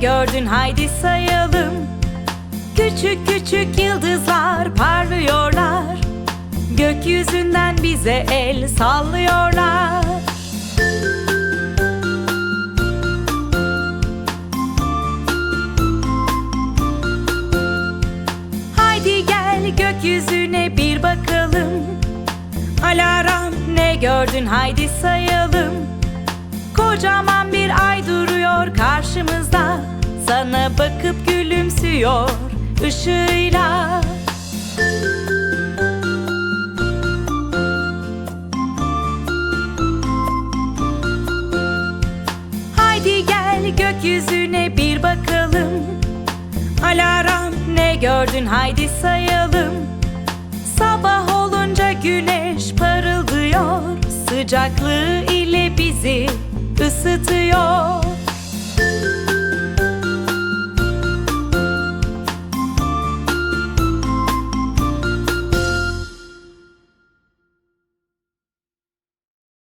gördün haydi sayalım. Küçük küçük yıldızlar parlıyorlar. Gökyüzünden bize el sallıyorlar. Haydi gel gökyüzüne bir bakalım. Alarm ne gördün haydi sayalım. Kocaman bir ay duruyor karşımızda Bakıp gülümsüyor ışığıyla. Haydi gel gökyüzüne bir bakalım. Alarm ne gördün? Haydi sayalım. Sabah olunca güneş parıldıyor. Sıcaklığı ile bizi ısıtıyor